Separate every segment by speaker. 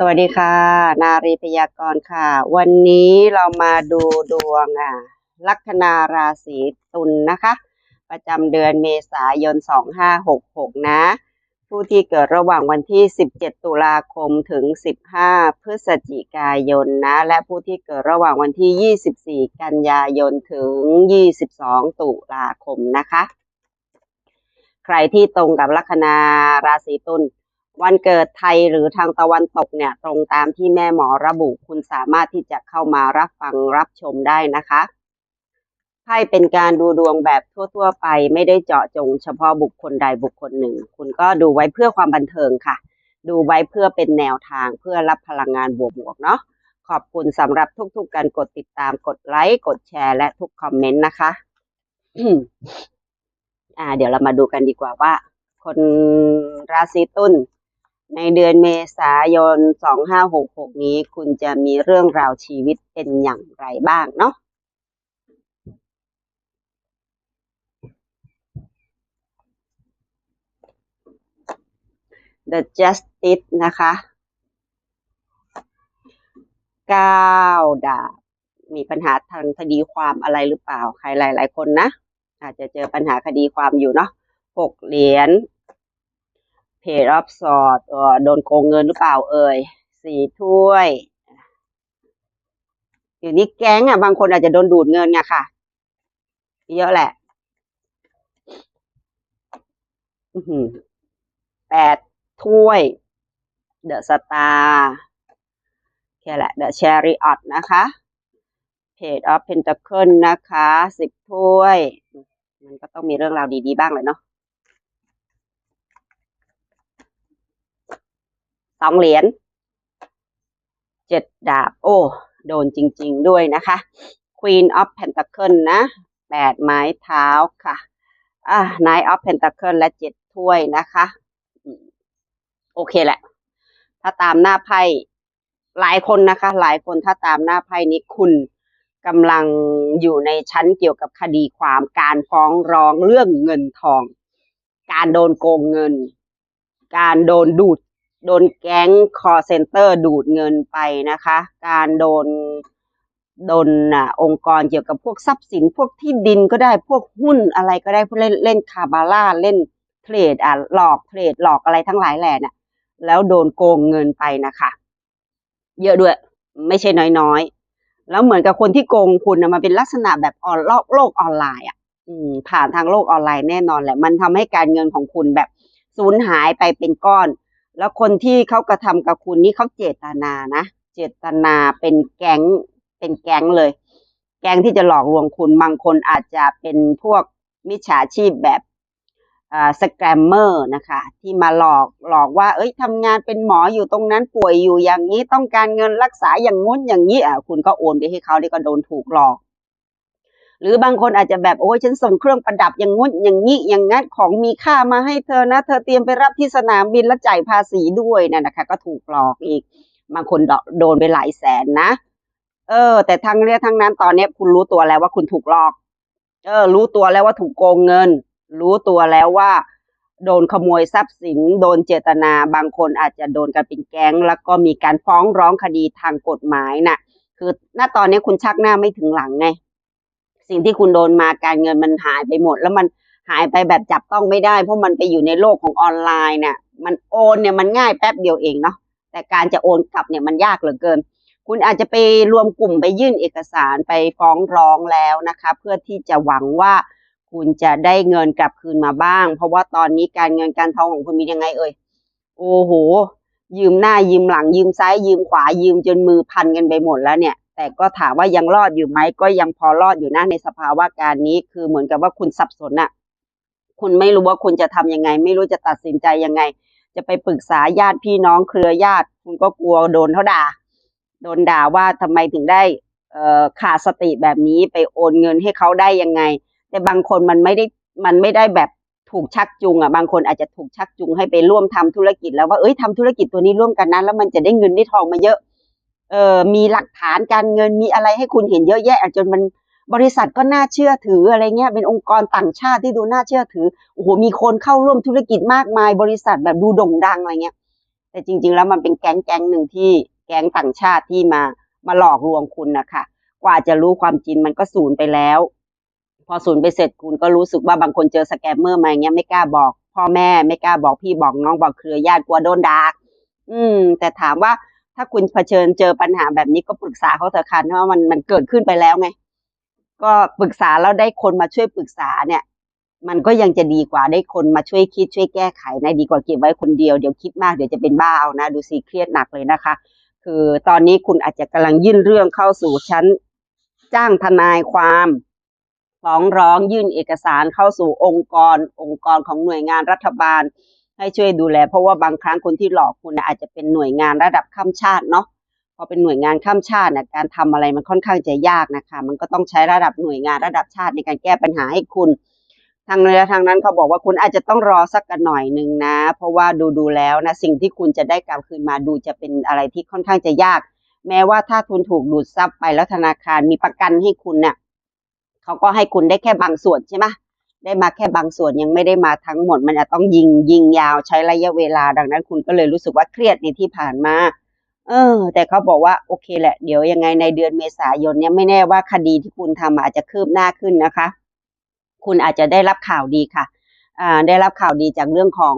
Speaker 1: สวัสดีค่ะ นารีพยากรณ์ค่ะ วันนี้เรามาดูดวงอะลัคนาราศีตุลนะคะ ประจำเดือนเมษายน 2566 นะ ผู้ที่เกิดระหว่างวันที่ 17 ตุลาคมถึง 15 พฤศจิกายนนะ และผู้ที่เกิดระหว่างวันที่ 24 กันยายนถึง 22 ตุลาคมนะคะ ใครที่ตรงกับลัคนาราศีตุล วันเกิดไทยหรือทางตะวันตกเนี่ยตรงตามที่แม่หมอระบุคุณสามารถที่จะเข้ามารับฟังรับชมได้นะคะไพ่เป็นการดูดวงแบบทั่ว ๆ ไปไม่ได้เจาะจงเฉพาะบุคคลใดบุคคลหนึ่ง คุณก็ดูไว้เพื่อความบันเทิงค่ะ ดูไว้เพื่อเป็นแนวทางเพื่อรับพลังงานบวกๆเนาะขอบคุณสำหรับทุกๆการกดติดตามกดไลค์กดแชร์ และทุกคอมเมนต์นะคะอ่า เดี๋ยวเรามาดูกันดีกว่าว่า คนราศีตุล ในเดือนเมษายน 2566 นี้คุณจะมีเรื่องราวชีวิตเป็นอย่างไรบ้างเนาะ The Justice นะคะเก้าดาบมีปัญหาทางคดีความอะไรหรือเปล่า ใครหลาย ๆ คนนะ อาจจะเจอปัญหาคดีความอยู่เนาะหกเหรียญ เพจออฟสอดโดนโกงเงินหรือเปล่าเอ่ยสี่ถ้วยอยู่นี้แก๊งอะบางคนอาจจะโดนดูดเงินไงค่ะ เยอะแหละแปดถ้วย เดอะสตาร์แค่แหละเดอะแชริออตนะคะเพจออฟเพนต c เคิลนะคะสิบถ้วย มันก็ต้องมีเรื่องราวดีๆบ้างเลยเนาะ สองเหรียญเจ็ดดาบ โอ้ โดนจริง ๆ ด้วยนะคะ Queen of Pentacle นะแปดไม้เท้าค่ะอะ Knight of Pentacle และเจ็ดถ้วยนะคะ โอเคแหละ ถ้าตามหน้าไพ่หลายคนนะคะ หลายคนถ้าตามหน้าไพ่นี้คุณกำลังอยู่ในชั้นเกี่ยวกับคดีความการฟ้องร้องเรื่องเงินทอง การโดนโกงเงิน การโดนดูด โดนแก๊งคอเซ็นเตอร์ดูดเงินไปนะคะ การโดนโดนอะองค์กรเกี่ยวกับพวกทรัพย์สินพวกที่ดินก็ได้พวกหุ้นอะไรก็ได้พวกเล่นเล่นคาบาร่าเล่นเทรดอะหลอกเทรดหลอกอะไรทั้งหลายแหล่น่ะ แล้วโดนโกงเงินไปนะคะ เยอะด้วย ไม่ใช่น้อยๆ แล้วเหมือนกับคนที่โกงคุณนะมันเป็นลักษณะแบบออนโลกออนไลน์อะอืมผ่านทางโลกออนไลน์แน่นอนแหละ มันทำให้การเงินของคุณแบบสูญหายไปเป็นก้อน แล้วคนที่เขากระทำกับคุณนี่เขาเจตนานะ เจตนาเป็นแก๊งเป็นแก๊งเลย แก๊งที่จะหลอกลวงคุณบางคนอาจจะเป็นพวกมิจฉาชีพแบบสแกรมเมอร์นะคะ ที่มาหลอกหลอกว่า เอ้ยทำงานเป็นหมออยู่ตรงนั้นป่วยอยู่อย่างนี้ต้องการเงินรักษาอย่างงุ้นอย่างนี้อะคุณก็โอนไปให้เขาที่ก็โดนถูกหลอก หรือบางคนอาจจะแบบโอ้ยฉันส่งเครื่องประดับอย่างงุ้นอย่างนี้อย่างงั้นของมีค่ามาให้เธอนะ เธอเตรียมไปรับที่สนามบินแล้วจ่ายภาษีด้วยนั่นนะคะ ก็ถูกหลอกอีก บางคนโดนไปหลายแสนนะ เออ แต่ทั้งเรื่องทั้งนั้นตอนนี้คุณรู้ตัวแล้วว่าคุณถูกหลอก เออ รู้ตัวแล้วว่าถูกโกงเงิน รู้ตัวแล้วว่าโดนขโมยทรัพย์สิน โดนเจตนา บางคนอาจจะโดนกันเป็นแก๊ง แล้วก็มีการฟ้องร้องคดีทางกฎหมายน่ะ คือ ณ ตอนนี้คุณชักหน้าไม่ถึงหลังไง สิ่งที่คุณโดนมาการเงินมันหายไปหมด แล้วมันหายไปแบบจับต้องไม่ได้ เพราะมันไปอยู่ในโลกของออนไลน์เนี่ยมันโอนเนี่ยมันง่ายแป๊บเดียวเองเนาะแต่การจะโอนกลับเนี่ยมันยากเหลือเกิน คุณอาจจะไปรวมกลุ่มไปยื่นเอกสารไปฟ้องร้องแล้วนะคะ เพื่อที่จะหวังว่าคุณจะได้เงินกลับคืนมาบ้าง เพราะว่าตอนนี้การเงินการทองของคุณมียังไงเอ่ยโอ้โหยืมหน้ายืมหลังยืมซ้ายยืมขวายืมจนมือพันกันไปหมดแล้วเนี่ย แต่ก็ถามว่ายังรอดอยู่ไหมก็ยังพอรอดอยู่นะในสภาวะการนี้คือเหมือนกับว่าคุณสับสนอะคุณไม่รู้ว่าคุณจะทำยังไง ไม่รู้จะตัดสินใจยังไง จะไปปรึกษาญาติพี่น้องเครือญาติ คุณก็กลัวโดนเขาด่า โดนด่าว่าทำไมถึงได้เออขาดสติแบบนี้ไปโอนเงินให้เขาได้ยังไง แต่บางคนมันไม่ได้มันไม่ได้แบบถูกชักจูงอะบางคนอาจจะถูกชักจูงให้ไปร่วมทำธุรกิจแล้วว่าเอ้ยทำธุรกิจตัวนี้ร่วมกันนะแล้วมันจะได้เงินได้ทองมาเยอะ เออมีหลักฐานการเงินมีอะไรให้คุณเห็นเยอะแยะจนมันบริษัทก็น่าเชื่อถืออะไรเงี้ยเป็นองค์กรต่างชาติที่ดูน่าเชื่อถือโอ้โหมีคนเข้าร่วมธุรกิจมากมาย บริษัทแบบดูโด่งดังอะไรเงี้ย แต่จริง ๆ แล้วมันเป็นแก๊งแก๊งหนึ่งที่แก๊งต่างชาติที่มามาหลอกลวงคุณนะคะกว่าจะรู้ความจริงมันก็สูญไปแล้ว พอสูญไปเสร็จคุณก็รู้สึกว่าบางคนเจอสแกมเมอร์มาอย่างเงี้ยไม่กล้าบอกพ่อแม่ไม่กล้าบอกพี่บอกน้องบอกเครือญาติกลัวโดนด่าอืม แต่ถามว่า ถ้าคุณเผชิญเจอปัญหาแบบนี้ก็ปรึกษาเขาเถอะค่ะเพราะว่ามันมันเกิดขึ้นไปแล้วไง ก็ปรึกษาแล้วได้คนมาช่วยปรึกษาเนี่ย มันก็ยังจะดีกว่าได้คนมาช่วยคิดช่วยแก้ไขนะดีกว่าเก็บไว้คนเดียวเดี๋ยวคิดมากเดี๋ยวจะเป็นบ้าเอานะ ดูสิเครียดหนักเลยนะคะ คือตอนนี้คุณอาจจะกำลังยื่นเรื่องเข้าสู่ชั้น จ้างทนายความฟ้องร้องยื่นเอกสารเข้าสู่องค์กร องค์กรของหน่วยงานรัฐบาล ให้ช่วยดูแล เพราะว่าบางครั้งคนที่หลอกคุณนะอาจจะเป็นหน่วยงานระดับข้ามชาติเนาะพอเป็นหน่วยงานข้ามชาตินะการทำอะไรมันค่อนข้างจะยากนะคะ มันก็ต้องใช้ระดับหน่วยงานระดับชาติในการแก้ปัญหาให้คุณ ทางเรือทางนั้นเขาบอกว่าคุณอาจจะต้องรอสักกันหน่อยหนึ่งนะ เพราะว่าดูดูแล้วนะสิ่งที่คุณจะได้กลับคืนมาดูจะเป็นอะไรที่ค่อนข้างจะยาก แม้ว่าถ้าทุนถูกดูดซับไปแล้วธนาคารมีประกันให้คุณเนี่ยเขาก็ให้คุณได้แค่บางส่วนใช่ไหม ได้มาแค่บางส่วนยังไม่ได้มาทั้งหมด มันจะต้องยิงยิงยาวใช้ระยะเวลาดังนั้นคุณก็เลยรู้สึกว่าเครียดในที่ผ่านมา เออ แต่เขาบอกว่าโอเคแหละ เดี๋ยวยังไงในเดือนเมษายนเนี่ยไม่แน่ว่าคดีที่คุณทำอาจจะคืบหน้าขึ้นนะคะ คุณอาจจะได้รับข่าวดีค่ะอ่าได้รับข่าวดีจากเรื่องของ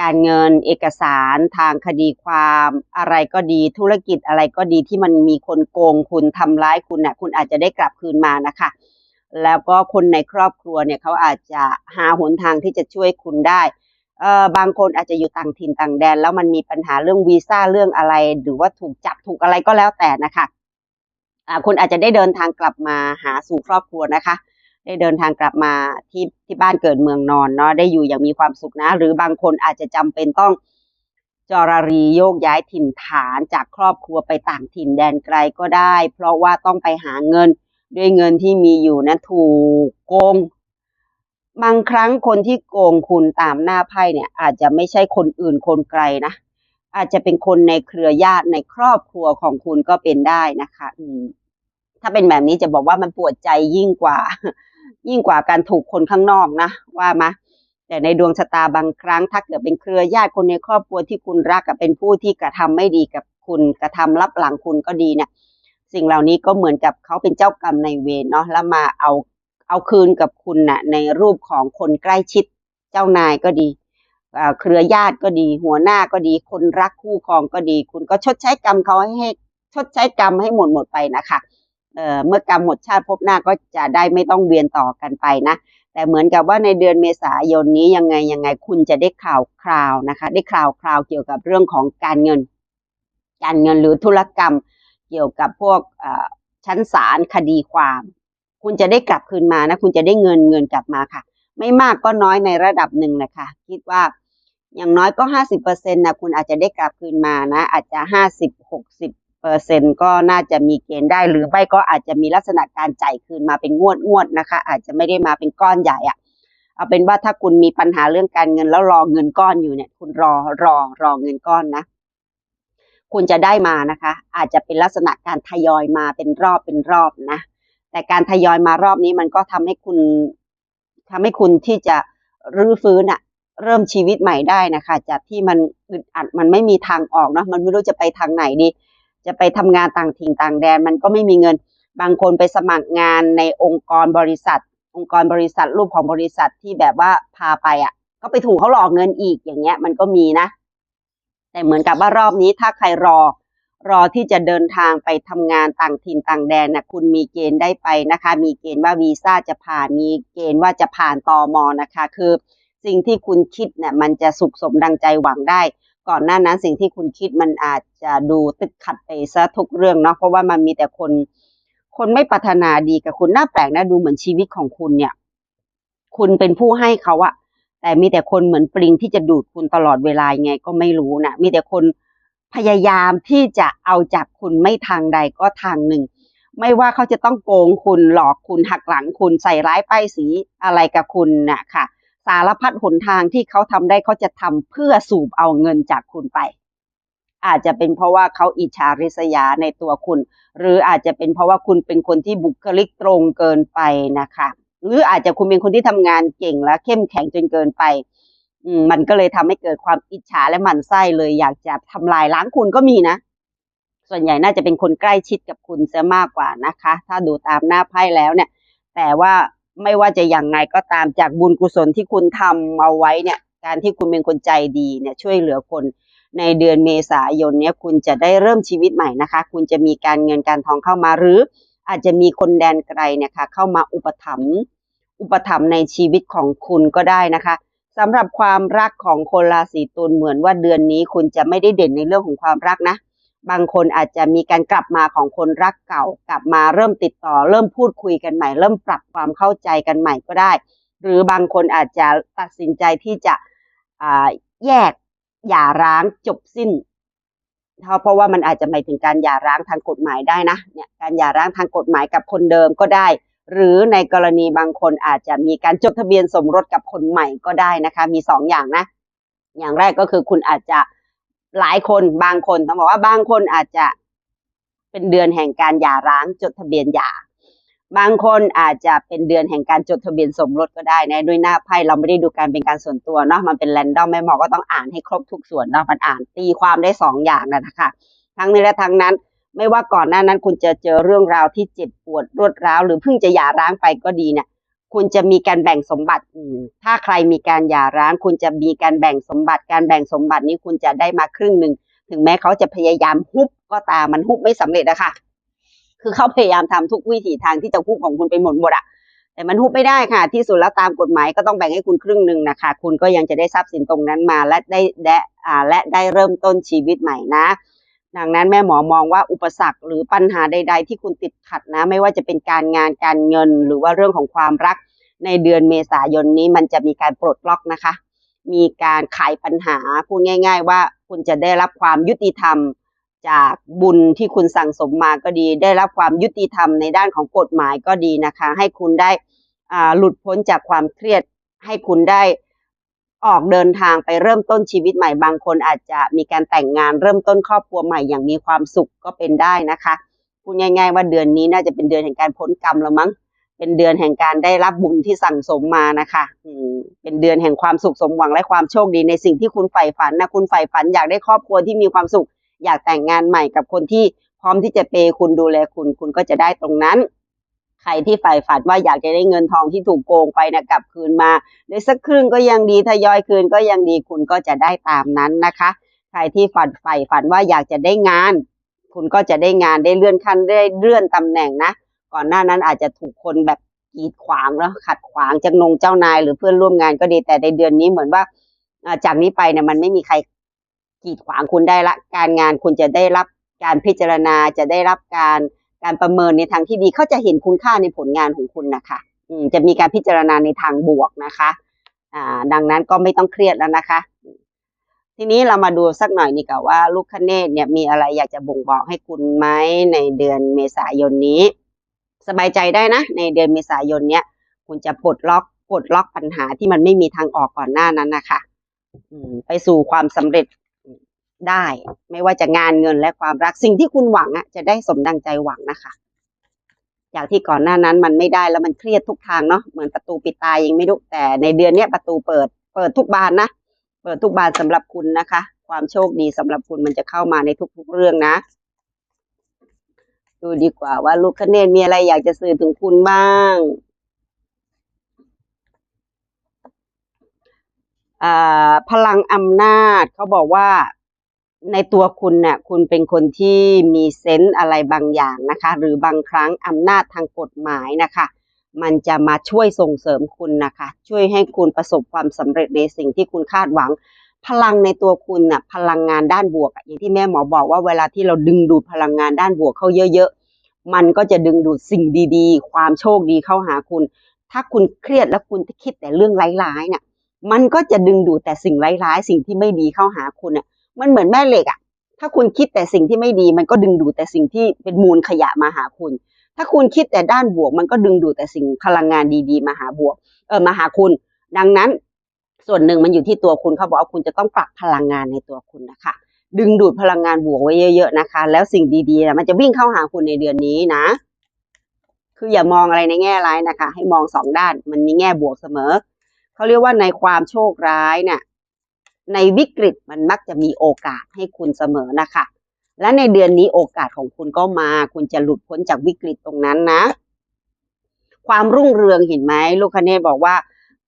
Speaker 1: การเงินเอกสารทางคดีความอะไรก็ดีธุรกิจอะไรก็ดีที่มันมีคนโกงคุณทำร้ายคุณน่ะคุณอาจจะได้กลับคืนมานะคะ แล้วก็คนในครอบครัวเนี่ยเขาอาจจะหาหนทางที่จะช่วยคุณได้เอ่อบางคนอาจจะอยู่ต่างถิ่นต่างแดน แล้วมันมีปัญหาเรื่องวีซ่าเรื่องอะไร หรือว่าถูกจับถูกอะไรก็แล้วแต่นะคะอ่าคุณอาจจะได้เดินทางกลับมาหาสู่ครอบครัวนะคะ ได้เดินทางกลับมาที่ที่บ้านเกิดเมืองนอนเนาะได้อยู่อย่างมีความสุขนะ หรือบางคนอาจจะจำเป็นต้องจรรีโยกย้ายถิ่นฐานจากครอบครัวไปต่างถิ่นแดนไกลก็ได้ เพราะว่าต้องไปหาเงิน ด้วยเงินที่มีอยู่นั้นถูกโกง บางครั้งคนที่โกงคุณตามหน้าไพ่เนี่ย อาจจะไม่ใช่คนอื่นคนไกลนะอาจจะเป็นคนในเครือญาติในครอบครัวของคุณก็เป็นได้นะคะ อืม ถ้าเป็นแบบนี้จะบอกว่ามันปวดใจยิ่งกว่า ยิ่งกว่าการถูกคนข้างนอกนะว่ามาแต่ในดวงชะตาบางครั้ง ถ้าเกิดเป็นเครือญาติคนในครอบครัวที่คุณรักกับเป็นผู้ที่กระทำไม่ดีกับคุณกระทำรับหลังคุณก็ดีเนี่ย สิ่งเหล่านี้ก็เหมือนกับเขาเป็นเจ้ากรรมในเวรเนาะแล้วมาเอาเอาคืนกับคุณน่ะในรูปของคนใกล้ชิดเจ้านายก็ดีเครือญาติก็ดี หัวหน้าก็ดี คนรักคู่ครองก็ดี คุณก็ชดใช้กรรมเขาให้ชดใช้กรรมให้หมดหมดไปนะคะเเมื่อกรรมหมดชาติภพหน้าก็จะได้ไม่ต้องเวียนต่อกันไปนะแต่เหมือนกับว่าในเดือนเมษายนนี้ยังไงยังไงคุณจะได้ข่าวคราวนะคะ ได้ข่าวคราวเกี่ยวกับเรื่องของการเงิน การเงินหรือธุรกรรม กี่ยวกับพวกชั้นศาลคดีความ คุณจะได้กลับคืนมานะ คุณจะได้เงินเงินกลับมาค่ะ ไม่มากก็น้อยในระดับหนึ่งแหละค่ะคิดว่าอย่างน้อยก็ห้าสิบเปอร์เซ็นต์นะคุณอาจจะได้กลับคืนมานะ อาจจะห้าสิบหกสิบเปอร์เซ็นต์ก็น่าจะมีเกณฑ์ได้ หรือไม่ก็อาจจะมีลักษณะการจ่ายคืนมาเป็นงวดงวดนะคะ อาจจะไม่ได้มาเป็นก้อนใหญ่อะเอาเป็นว่าถ้าคุณมีปัญหาเรื่องการเงินแล้วรอเงินก้อนอยู่เนี่ย คุณรอรอรอเงินก้อนนะ คุณจะได้มานะคะ อาจจะเป็นลักษณะการทยอยมาเป็นรอบเป็นรอบนะ แต่การทยอยมารอบนี้มันก็ทำให้คุณทำให้คุณที่จะรื้อฟื้นอะเริ่มชีวิตใหม่ได้นะคะ จากที่มันอึดอัดมันไม่มีทางออกเนาะมันไม่รู้จะไปทางไหนดี จะไปทำงานต่างถิ่นต่างแดน มันก็ไม่มีเงินบางคนไปสมัครงานในองค์กรบริษัท องค์กรบริษัทรูปของบริษัทที่แบบว่าพาไปอะ ก็ไปถูกเขาหลอกเงินอีกอย่างเงี้ย มันก็มีนะ แต่เหมือนกับว่ารอบนี้ถ้าใครรอ รอที่จะเดินทางไปทำงานต่างถิ่นต่างแดนนะคุณมีเกณฑ์ได้ไปนะคะ มีเกณฑ์ว่าวีซ่าจะผ่านมีเกณฑ์ว่าจะผ่านตอมอนะคะ คือสิ่งที่คุณคิดเนี่ยมันจะสุขสมดังใจหวังได้ ก่อนหน้านั้นสิ่งที่คุณคิดมันอาจจะดูติดขัดไปซะทุกเรื่องเนาะเพราะว่ามันมีแต่คน คนไม่ปรารถนาดีกับคุณน่าแปลกนะดูเหมือนชีวิตของคุณเนี่ย คุณเป็นผู้ให้เขาอะ แต่มีแต่คนเหมือนปลิงที่จะดูดคุณตลอดเวลาไงก็ไม่รู้นะมีแต่คนพยายามที่จะเอาจากคุณไม่ทางใดก็ทางหนึ่ง ไม่ว่าเขาจะต้องโกงคุณหลอกคุณหักหลังคุณใส่ร้ายป้ายสีอะไรกับคุณน่ะค่ะ สารพัดหนทางที่เขาทำได้เขาจะทำเพื่อสูบเอาเงินจากคุณไป อาจจะเป็นเพราะว่าเขาอิจฉาริษยาในตัวคุณ หรืออาจจะเป็นเพราะว่าคุณเป็นคนที่บุคลิกตรงเกินไปนะคะ หรืออาจจะคุณเป็นคนที่ทำงานเก่งและเข้มแข็งจนเกินไปอืมันก็เลยทำให้เกิดความอิจฉาและหมั่นไส้เลยอยากจะทำลายล้างคุณก็มีนะ ส่วนใหญ่น่าจะเป็นคนใกล้ชิดกับคุณเสียมากกว่านะคะ ถ้าดูตามหน้าไพ่แล้วเนี่ย แต่ว่าไม่ว่าจะอย่างไงก็ตามจากบุญกุศลที่คุณทำเอาไว้เนี่ย การที่คุณเป็นคนใจดีเนี่ยช่วยเหลือคนในเดือนเมษายนเนี่ยคุณจะได้เริ่มชีวิตใหม่นะคะ คุณจะมีการเงินการทองเข้ามาหรือ อาจจะมีคนแดนไกลเนี่ยค่ะเข้ามาอุปถัมภ์ อุปถัมภ์ในชีวิตของคุณก็ได้นะคะสำหรับความรักของคนราศีตุลเหมือนว่าเดือนนี้คุณจะไม่ได้เด่นในเรื่องของความรักนะ บางคนอาจจะมีการกลับมาของคนรักเก่า กลับมาเริ่มติดต่อ เริ่มพูดคุยกันใหม่ เริ่มปรับความเข้าใจกันใหม่ก็ได้ หรือบางคนอาจจะตัดสินใจที่จะแยกหย่าร้างจบสิ้นเพราะว่ามันอาจจะหมายถึงการหย่าร้างทางกฎหมายได้นะเนี่ยการหย่าร้างทางกฎหมายกับคนเดิมก็ได้ หรือในกรณีบางคนอาจจะมีการจดทะเบียนสมรสกับคนใหม่ก็ได้นะคะ มีสองอย่างนะ อย่างแรกก็คือคุณอาจจะหลายคนบางคนต้องบอกว่าบางคนอาจจะเป็นเดือนแห่งการหย่าร้างจดทะเบียนหย่าบางคนอาจจะเป็นเดือนแห่งการจดทะเบียนสมรสก็ได้นะด้วยหน้าไพ่เราไม่ได้ดูการเป็นการส่วนตัวเนาะมันเป็นแรนดอมแม่หมอก็ต้องอ่านให้ครบทุกส่วนเนาะมันอ่านตีความได้สองอย่างนะนะคะทั้งนี้และทั้งนั้น ไม่ว่าก่อนหน้านั้นคุณจะเจอเรื่องราวที่เจ็บปวดรวดร้าวหรือเพิ่งจะหย่าร้างไปก็ดีเนี่ยคุณจะมีการแบ่งสมบัติถ้าใครมีการหย่าร้าง คุณจะมีการแบ่งสมบัติ การแบ่งสมบัตินี้คุณจะได้มาครึ่งหนึ่ง ถึงแม้เขาจะพยายามฮุบก็ตามมันฮุบไม่สำเร็จอะค่ะ คือเขาพยายามทำทุกวิถีทางที่จะฮุบของคุณไปหมดหมดอะแต่มันฮุบไม่ได้ค่ะ ที่สุดแล้วตามกฎหมายก็ต้องแบ่งให้คุณครึ่งหนึ่งนะคะ คุณก็ยังจะได้ทรัพย์สินตรงนั้นมา และได้และและได้เริ่มต้นชีวิตใหม่นะ ดังนั้นแม่หมอมองว่าอุปสรรคหรือปัญหาใด ๆ ที่คุณติดขัดนะ ไม่ว่าจะเป็นการงานการเงิน หรือว่าเรื่องของความรักในเดือนเมษายนนี้มันจะมีการปลดล็อกนะคะ มีการไขปัญหาพูดง่าย ๆ ว่าคุณจะได้รับความยุติธรรม จากบุญที่คุณสั่งสมมาก็ดี ได้รับความยุติธรรมในด้านของกฎหมายก็ดีนะคะ ให้คุณได้อ่าหลุดพ้นจากความเครียด ให้คุณได้ ออกเดินทางไปเริ่มต้นชีวิตใหม่บางคนอาจจะมีการแต่งงานเริ่มต้นครอบครัวใหม่อย่างมีความสุขก็เป็นได้นะคะพูดง่าย ๆ ว่าเดือนนี้น่าจะเป็นเดือนแห่งการพ้นกรรมแล้วมั้ง เป็นเดือนแห่งการได้รับบุญที่สั่งสมมานะคะอืมเป็นเดือนแห่งความสุขสมหวังและความโชคดีในสิ่งที่คุณใฝ่ฝันนะคุณใฝ่ฝันอยากได้ครอบครัวที่มีความสุข อยากแต่งงานใหม่กับคนที่พร้อมที่จะเปย์คุณดูแลคุณ คุณก็จะได้ตรงนั้น ใครที่ใฝ่ฝันว่าอยากจะได้เงินทองที่ถูกโกงไปนะกลับคืนมาในสักครึ่งก็ยังดีทยอยคืนก็ยังดีคุณก็จะได้ตามนั้นนะคะ ใครที่ฝันใฝ่ฝันว่าอยากจะได้งาน คุณก็จะได้งานได้เลื่อนขั้นได้เลื่อนตำแหน่งนะ ก่อนหน้านั้นอาจจะถูกคนแบบกีดขวางแล้วขัดขวางจากนงเจ้านาย หรือเพื่อนร่วมงานก็ดีแต่ในเดือนนี้เหมือนว่าอ่าจากนี้ไปเนี่ยมันไม่มีใครกีดขวางคุณได้ละ การงานคุณจะได้รับการพิจารณาจะได้รับการ การประเมินในทางที่ดีเขาจะเห็นคุณค่าในผลงานของคุณนะคะอืจะมีการพิจารณาในทางบวกนะคะอ่าดังนั้นก็ไม่ต้องเครียดแล้วนะคะ ทีนี้เรามาดูสักหน่อยนี่กับว่าลูกคเนตเนี่ยมีอะไรอยากจะบ่งบอกให้คุณไหมในเดือนเมษายนนี้ สบายใจได้นะ ในเดือนเมษายนเนี้ยคุณจะปลดล็อกปลดล็อกปัญหาที่มันไม่มีทางออกก่อนหน้านั้นนะคะอืไปสู่ความสำเร็จ ได้ ไม่ว่าจะงานเงินและความรักสิ่งที่คุณหวังอะจะได้สมดังใจหวังนะคะ จากที่ก่อนหน้านั้นมันไม่ได้แล้วมันเครียดทุกทางเนาะเหมือนประตูปิดตายยังไม่รู้แต่ในเดือนเนี้ยประตูเปิด เปิดทุกบานนะเปิดทุกบานสำหรับคุณนะคะ ความโชคดีสำหรับคุณมันจะเข้ามาในทุก ๆ เรื่องนะ ดูดีกว่าว่าลูกคเนตมีอะไรอยากจะสื่อถึงคุณบ้างอ่าพลังอำนาจเขาบอกว่า ในตัวคุณเนี่ยคุณเป็นคนที่มีเซนส์อะไรบางอย่างนะคะ หรือบางครั้งอำนาจทางกฎหมายนะคะ มันจะมาช่วยส่งเสริมคุณนะคะ ช่วยให้คุณประสบความสำเร็จในสิ่งที่คุณคาดหวัง พลังในตัวคุณน่ะพลังงานด้านบวก อย่างที่แม่หมอบอกว่าเวลาที่เราดึงดูดพลังงานด้านบวกเข้าเยอะๆ มันก็จะดึงดูดสิ่งดีๆ ความโชคดีเข้าหาคุณ ถ้าคุณเครียดแล้วคุณคิดแต่เรื่องร้ายๆเนี่ยมันก็จะดึงดูดแต่สิ่งร้ายๆ สิ่งที่ไม่ดีเข้าหาคุณอะ มันเหมือนแม่เหล็กอะถ้าคุณคิดแต่สิ่งที่ไม่ดี มันก็ดึงดูดแต่สิ่งที่เป็นมูลขยะมาหาคุณ ถ้าคุณคิดแต่ด้านบวก มันก็ดึงดูดแต่สิ่งพลังงานดีๆ มาหาบวก เออมาหาคุณ ดังนั้น ส่วนหนึ่งมันอยู่ที่ตัวคุณเขาบอกว่าคุณจะต้องปรับพลังงานในตัวคุณนะคะ ดึงดูดพลังงานบวกไว้เยอะ ๆนะคะ แล้วสิ่งดีๆนะมันจะวิ่งเข้าหาคุณในเดือนนี้นะ คืออย่ามองอะไรในแง่ร้ายนะคะ ให้มองสองด้าน มันมีแง่บวกเสมอเขาเรียกว่าในความโชคร้ายเนี่ย ในวิกฤตมันมักจะมีโอกาสให้คุณเสมอนะคะ และในเดือนนี้โอกาสของคุณก็มา คุณจะหลุดพ้นจากวิกฤตตรงนั้นนะ ความรุ่งเรืองเห็นไหมลูกคเนศบอกว่า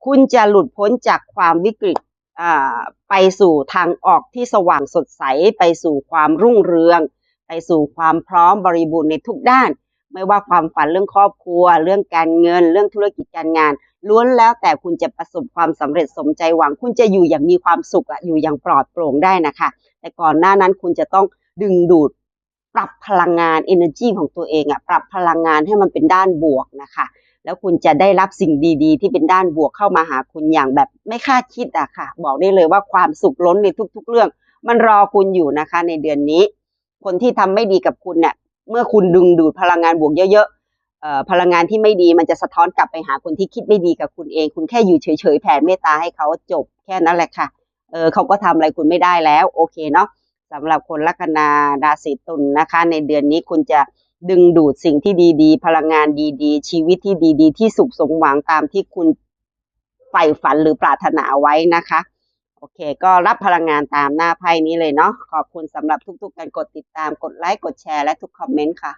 Speaker 1: คุณจะหลุดพ้นจากความวิกฤตอ่าไปสู่ทางออกที่สว่างสดใส ไปสู่ความรุ่งเรือง ไปสู่ความพร้อมบริบูรณ์ในทุกด้าน ไม่ว่าความฝันเรื่องครอบครัว เรื่องการเงิน เรื่องธุรกิจการงาน ล้วนแล้วแต่คุณจะประสบความสำเร็จสมใจหวัง คุณจะอยู่อย่างมีความสุขอะอยู่อย่างปลอดโปร่งได้นะคะ แต่ก่อนหน้านั้นคุณจะต้องดึงดูดปรับพลังงาน energy ของตัวเองอะปรับพลังงานให้มันเป็นด้านบวกนะคะ แล้วคุณจะได้รับสิ่งดีๆ ที่เป็นด้านบวกเข้ามาหาคุณอย่างแบบไม่คาดคิดอะค่ะ บอกได้เลยว่าความสุขล้นในทุก ๆ เรื่อง มันรอคุณอยู่นะคะ ในเดือนนี้ คนที่ทำไม่ดีกับคุณเนี่ยเมื่อคุณดึงดูดพลังงานบวกเยอะ พลังงานที่ไม่ดีมันจะสะท้อนกลับไปหาคนที่คิดไม่ดีกับคุณเอง คุณแค่อยู่เฉยๆแผ่เมตตาให้เขาจบแค่นั้นแหละค่ะเออเขาก็ทำอะไรคุณไม่ได้แล้ว โอเคเนาะสำหรับคนลัคนาราศีตุลนะคะ ในเดือนนี้คุณจะดึงดูดสิ่งที่ดีๆ พลังงานดีๆ ชีวิตที่ดีๆ ที่สุขสมหวังตามที่คุณใฝ่ฝันหรือปรารถนาไว้นะคะ โอเค ก็รับพลังงานตามหน้าไพ่นี้เลยเนาะขอบคุณสำหรับทุกๆการกดติดตามกดไลค์กดแชร์และทุกคอมเมนต์ค่ะ